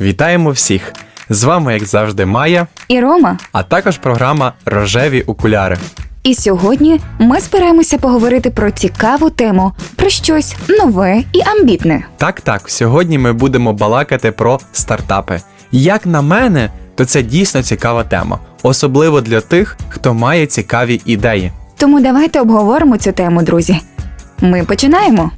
Вітаємо всіх! З вами, як завжди, Майя, і Рома. а також програма Рожеві окуляри. І сьогодні ми збираємося поговорити про цікаву тему, про щось нове і амбітне. Так, так, сьогодні ми будемо балакати про стартапи. Як на мене, то це дійсно цікава тема, особливо для тих, хто має цікаві ідеї. Тому давайте обговоримо цю тему, друзі. Ми починаємо.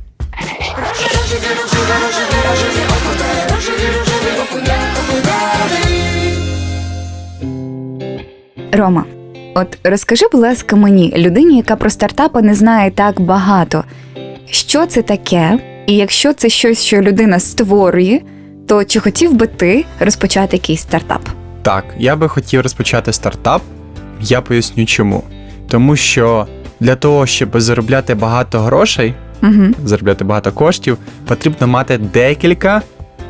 Рома, от розкажи, будь ласка, мені, людині, яка про стартапи не знає так багато, що це таке, і якщо це щось, що людина створює, то чи хотів би ти розпочати якийсь стартап? Так, я би хотів розпочати стартап. Я поясню чому. Тому що для того, щоб заробляти багато грошей, Угу. заробляти багато коштів, потрібно мати декілька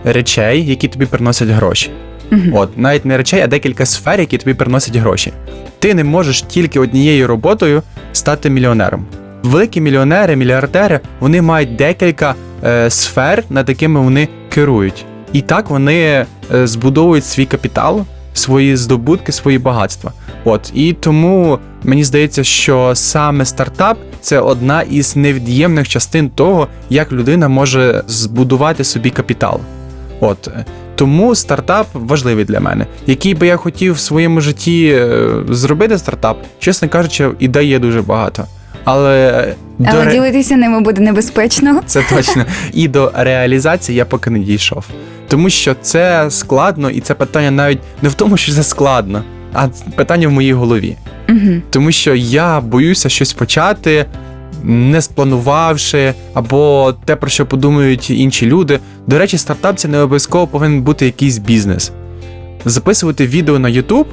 речей, які тобі приносять гроші. Угу. От навіть не речей, а декілька сфер, які тобі приносять гроші. Ти не можеш тільки однією роботою стати мільйонером. Великі мільйонери, мільярдери, вони мають декілька е, сфер, над якими вони керують. І так вони е, збудовують свій капітал, свої здобутки, свої багатства. От і тому мені здається, що саме стартап це одна із невід'ємних частин того, як людина може збудувати собі капітал. От е, тому стартап важливий для мене. Який би я хотів в своєму житті е, зробити стартап, чесно кажучи, ідей є дуже багато. Але, е, до ділитися ними буде небезпечно. це точно. І до реалізації я поки не дійшов. Тому що це складно, і це питання навіть не в тому, що це складно, а питання в моїй голові. Угу. Тому що я боюся щось почати, не спланувавши, або те, про що подумають інші люди. До речі, стартап це не обов'язково повинен бути якийсь бізнес. Записувати відео на YouTube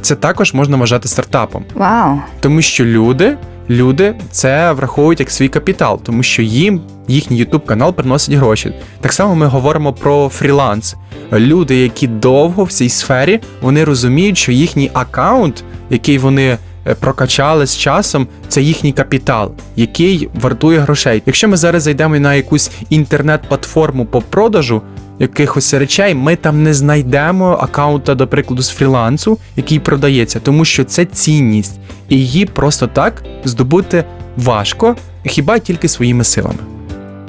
це також можна вважати стартапом. Вау. Тому що люди, люди це враховують як свій капітал, тому що їм їхній YouTube канал приносить гроші. Так само ми говоримо про фріланс. Люди, які довго в цій сфері, вони розуміють, що їхній аккаунт, який вони е, прокачали з часом, це їхній капітал, який вартує грошей. Якщо ми зараз зайдемо на якусь інтернет-платформу по продажу якихось речей, ми там не знайдемо аккаунта, до прикладу, з фрілансу, який продається, тому що це цінність, і її просто так здобути важко, хіба тільки своїми силами.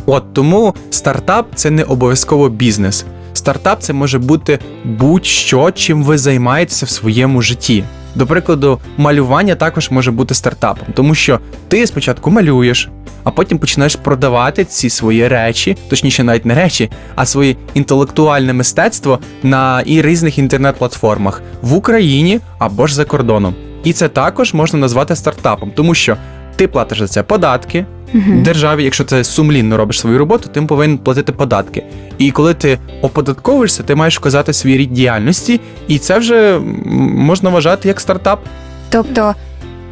От тому стартап це не обов'язково бізнес. Стартап це може бути будь-що, чим ви займаєтеся в своєму житті. До прикладу, малювання також може бути стартапом, тому що ти спочатку малюєш, а потім починаєш продавати ці свої речі, точніше, навіть не речі, а своє інтелектуальне мистецтво на і різних інтернет-платформах в Україні або ж за кордоном. І це також можна назвати стартапом, тому що ти платиш за це податки, Угу. державі, якщо це сумлінно робиш свою роботу, ти повинен платити податки. І коли ти оподатковуєшся, ти маєш вказати свій рід діяльності, і це вже можна вважати як стартап. Тобто,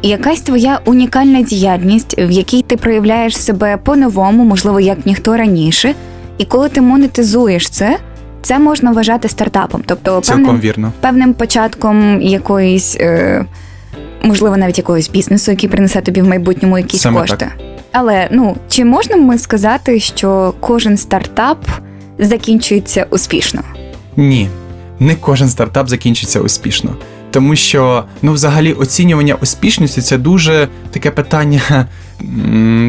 якась твоя унікальна діяльність, в якій ти проявляєш себе по-новому, можливо, як ніхто раніше, і коли ти монетизуєш це, це можна вважати стартапом. Тобто, певним, певним початком якоїсь, е, можливо, навіть якогось бізнесу, який принесе тобі в майбутньому якісь Саме кошти. так. Але ну чи можна ми сказати, що кожен стартап закінчується успішно? Ні, не кожен стартап закінчиться успішно. Тому що, ну, взагалі, оцінювання успішності це дуже таке питання.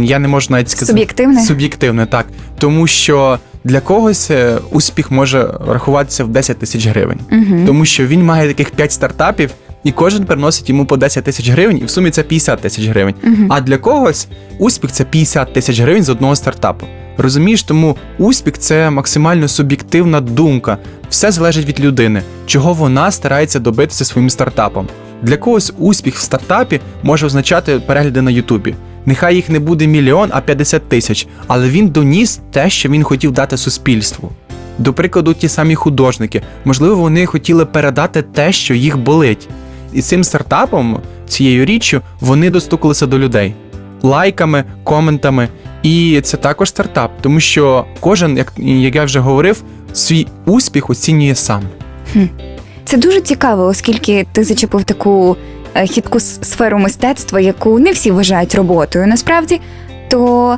Я не можу навіть сказати. Суб'єктивне? Суб'єктивне, так. Тому що для когось е, успіх може рахуватися в 10 тисяч гривень. Угу. Тому що він має таких 5 стартапів, і кожен приносить йому по 10 тисяч гривень, і в сумі це 50 тисяч гривень. Мгм. А для когось успіх це 50 тисяч гривень з одного стартапу. Розумієш, тому успіх це максимально суб'єктивна думка. Все залежить від людини, чого вона старається добитися своїм стартапом. Для когось успіх в стартапі може означати перегляди на Ютубі. Нехай їх не буде мільйон, а 50 тисяч, але він доніс те, що він хотів дати суспільству. До прикладу, ті самі художники, можливо, вони хотіли передати те, що їх болить. І цим стартапом, цією річчю, вони достукалися до людей лайками, коментами. І це також стартап, тому що кожен, як, як я вже говорив, свій успіх оцінює сам. Це дуже цікаво, оскільки ти зачепив таку е, хитку сферу мистецтва, яку не всі вважають роботою. Насправді, то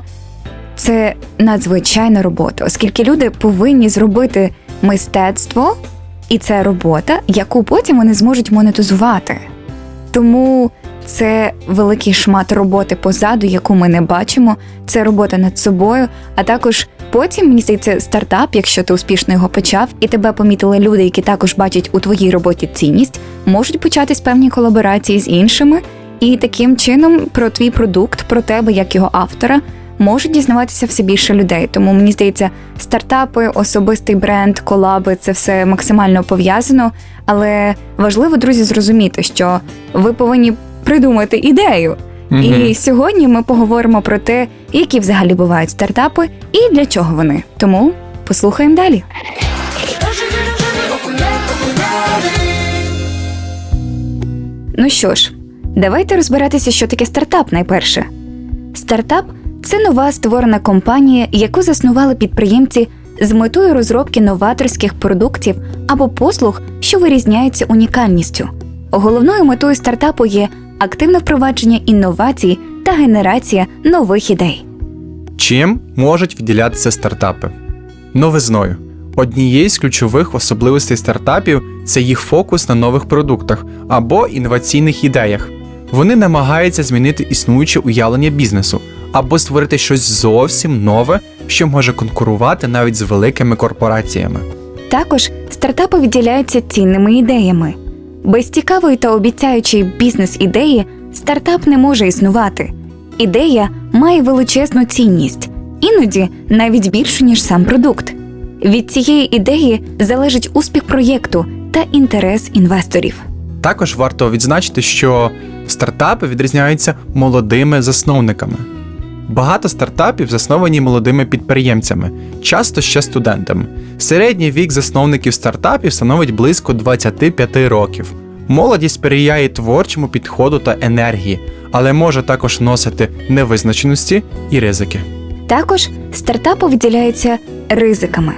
це надзвичайна робота, оскільки люди повинні зробити мистецтво, і це робота, яку потім вони зможуть монетизувати. Тому це великий шмат роботи позаду, яку ми не бачимо. Це робота над собою, а також потім мені здається, стартап, якщо ти успішно його почав, і тебе помітили люди, які також бачать у твоїй роботі цінність, можуть початись певні колаборації з іншими, і таким чином про твій продукт, про тебе як його автора. Можуть дізнаватися все більше людей, тому мені здається, стартапи, особистий бренд, колаби це все максимально пов'язано. Але важливо, друзі, зрозуміти, що ви повинні придумати ідею. І сьогодні ми поговоримо про те, які взагалі бувають стартапи і для чого вони. Тому послухаємо далі. Ну що ж, давайте розбиратися, що таке стартап найперше. Стартап це нова створена компанія, яку заснували підприємці з метою розробки новаторських продуктів або послуг, що вирізняються унікальністю. Головною метою стартапу є активне впровадження інновацій та генерація нових ідей. Чим можуть відділятися стартапи? Новизною. Однією з ключових особливостей стартапів це їх фокус на нових продуктах або інноваційних ідеях. Вони намагаються змінити існуюче уявлення бізнесу або створити щось зовсім нове, що може конкурувати навіть з великими корпораціями. Також стартапи відділяються цінними ідеями. Без цікавої та обіцяючої бізнес-ідеї стартап не може існувати. Ідея має величезну цінність, іноді навіть більшу, ніж сам продукт. Від цієї ідеї залежить успіх проєкту та інтерес інвесторів. Також варто відзначити, що стартапи відрізняються молодими засновниками. Багато стартапів засновані молодими підприємцями, часто ще студентами. Середній вік засновників стартапів становить близько 25 років. Молодість сприяє творчому підходу та енергії, але може також носити невизначеності і ризики. Також стартапи виділяються ризиками.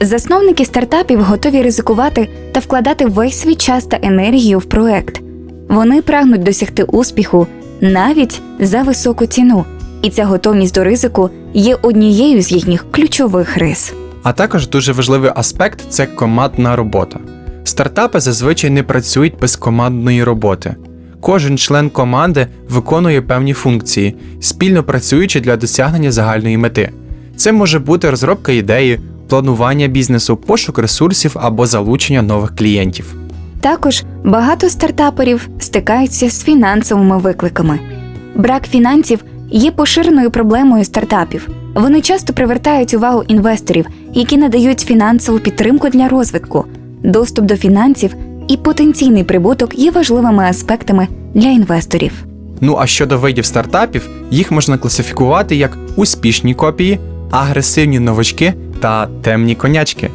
Засновники стартапів готові ризикувати та вкладати весь свій час та енергію в проект. Вони прагнуть досягти успіху навіть за високу ціну, і ця готовність до ризику є однією з їхніх ключових рис. А також дуже важливий аспект це командна робота. Стартапи зазвичай не працюють без командної роботи. Кожен член команди виконує певні функції, спільно працюючи для досягнення загальної мети. Це може бути розробка ідеї, планування бізнесу, пошук ресурсів або залучення нових клієнтів. Також багато стартаперів стикаються з фінансовими викликами. Брак фінансів є поширеною проблемою стартапів. Вони часто привертають увагу інвесторів, які надають фінансову підтримку для розвитку. Доступ до фінансів і потенційний прибуток є важливими аспектами для інвесторів. Ну а щодо видів стартапів, їх можна класифікувати як успішні копії, агресивні новачки та темні конячки.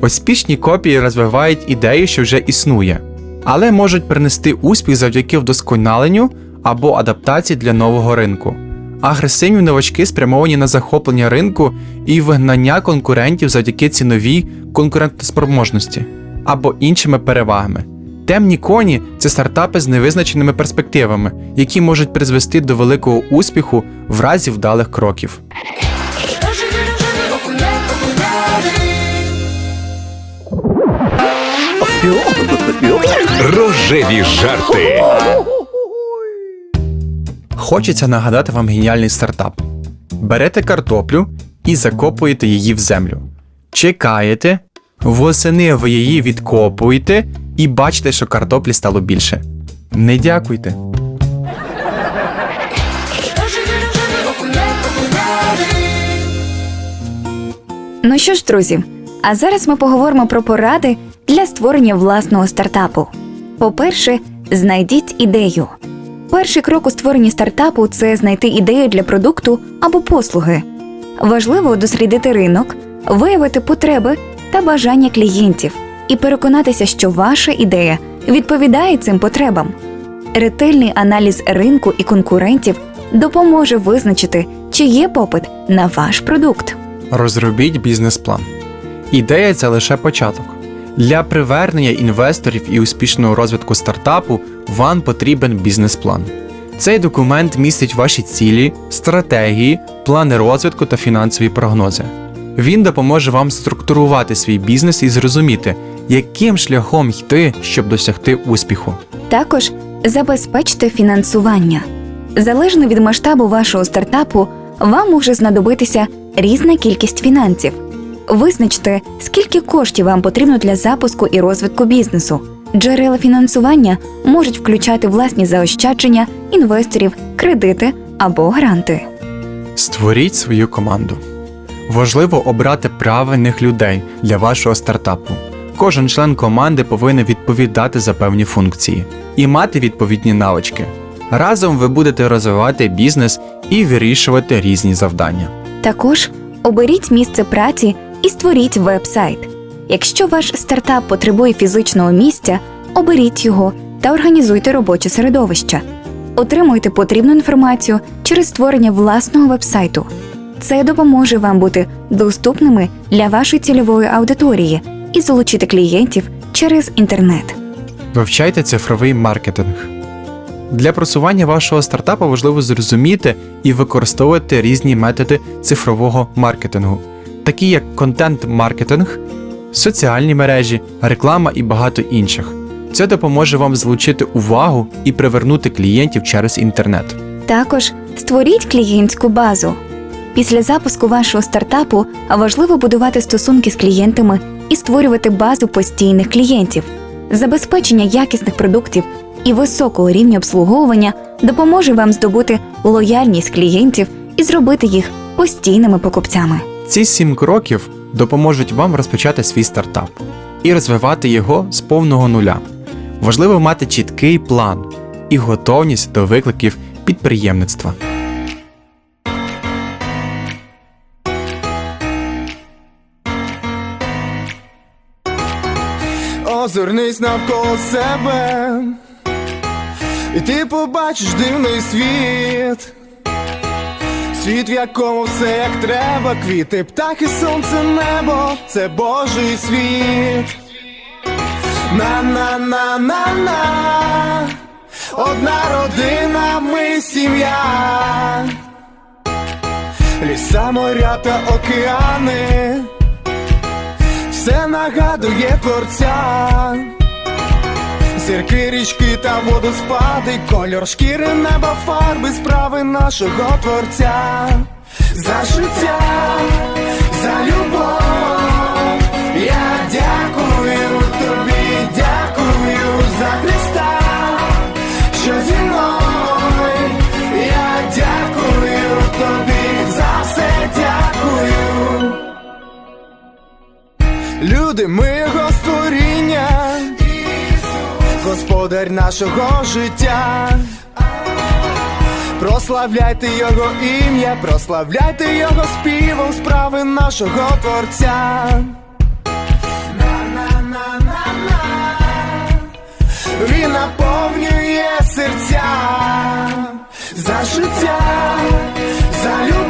Успішні копії розвивають ідею, що вже існує, але можуть принести успіх завдяки вдосконаленню або адаптації для нового ринку. Агресивні новачки спрямовані на захоплення ринку і вигнання конкурентів завдяки ціновій конкурентоспроможності або іншими перевагами. Темні коні це стартапи з невизначеними перспективами, які можуть призвести до великого успіху в разі вдалих кроків. Рожеві жарти. Хочеться нагадати вам геніальний стартап. Берете картоплю і закопуєте її в землю. Чекаєте, восени ви її відкопуєте і бачите, що картоплі стало більше. Не дякуйте. Ну що ж, друзі, а зараз ми поговоримо про поради для створення власного стартапу. По-перше, знайдіть ідею. Перший крок у створенні стартапу це знайти ідею для продукту або послуги. Важливо дослідити ринок, виявити потреби та бажання клієнтів і переконатися, що ваша ідея відповідає цим потребам. Ретельний аналіз ринку і конкурентів допоможе визначити, чи є попит на ваш продукт. Розробіть бізнес-план. Ідея це лише початок. Для привернення інвесторів і успішного розвитку стартапу вам потрібен бізнес-план. Цей документ містить ваші цілі, стратегії, плани розвитку та фінансові прогнози. Він допоможе вам структурувати свій бізнес і зрозуміти, яким шляхом йти, щоб досягти успіху. Також забезпечте фінансування. Залежно від масштабу вашого стартапу, вам може знадобитися різна кількість фінансів. Визначте, скільки коштів вам потрібно для запуску і розвитку бізнесу. Джерела фінансування можуть включати власні заощадження, інвесторів, кредити або гранти. Створіть свою команду. Важливо обрати правильних людей для вашого стартапу. Кожен член команди повинен відповідати за певні функції і мати відповідні навички. Разом ви будете розвивати бізнес і вирішувати різні завдання. Також оберіть місце праці і створіть веб-сайт. Якщо ваш стартап потребує фізичного місця, оберіть його та організуйте робоче середовище. Отримуйте потрібну інформацію через створення власного веб-сайту. Це допоможе вам бути доступними для вашої цільової аудиторії і залучити клієнтів через інтернет. Вивчайте цифровий маркетинг. Для просування вашого стартапу важливо зрозуміти і використовувати різні методи цифрового маркетингу, такі як контент-маркетинг, соціальні мережі, реклама і багато інших. Це допоможе вам залучити увагу і привернути клієнтів через інтернет. Також створіть клієнтську базу. Після запуску вашого стартапу важливо будувати стосунки з клієнтами і створювати базу постійних клієнтів. Забезпечення якісних продуктів і високого рівня обслуговування допоможе вам здобути лояльність клієнтів і зробити їх постійними покупцями. Ці сім кроків допоможуть вам розпочати свій стартап і розвивати його з повного нуля. Важливо мати чіткий план і готовність до викликів підприємництва. Озирнись навколо себе, і ти побачиш дивний світ. Світ, в якому все як треба, квіти, птахи, сонце, небо, це Божий світ. На-на-на-на-на, одна родина, ми сім'я, ліса, моря та океани все нагадує творця. Зірки, річки та водоспади, кольор шкіри, неба, фарби, справи нашого творця. За життя, за любов. Я дякую тобі, дякую за Христа, що зі мною. Я дякую тобі, за все дякую. Люди, ми його створіння, Господар нашого життя. Прославляйте його ім'я, прославляйте його співом справи нашого Творця. Він наповнює серця за життя, за любов.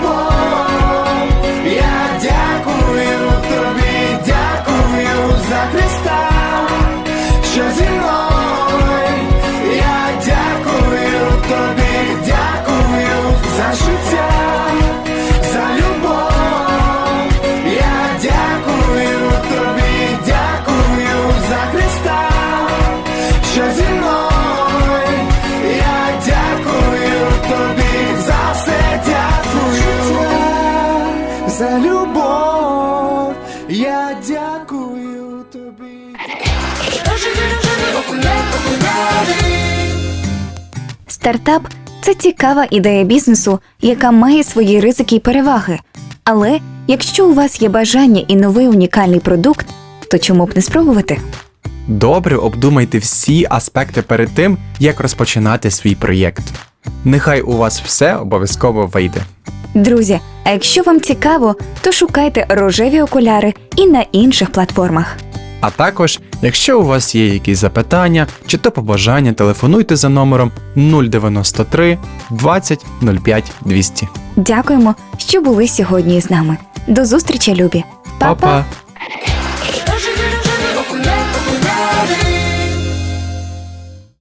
Стартап це цікава ідея бізнесу, яка має свої ризики і переваги. Але якщо у вас є бажання і новий унікальний продукт, то чому б не спробувати? Добре обдумайте всі аспекти перед тим, як розпочинати свій проєкт. Нехай у вас все обов'язково вийде. Друзі, а якщо вам цікаво, то шукайте рожеві окуляри і на інших платформах. А також, якщо у вас є якісь запитання чи то побажання, телефонуйте за номером 093 20 05 200. Дякуємо, що були сьогодні з нами. До зустрічі, любі! Па-па! Па-па!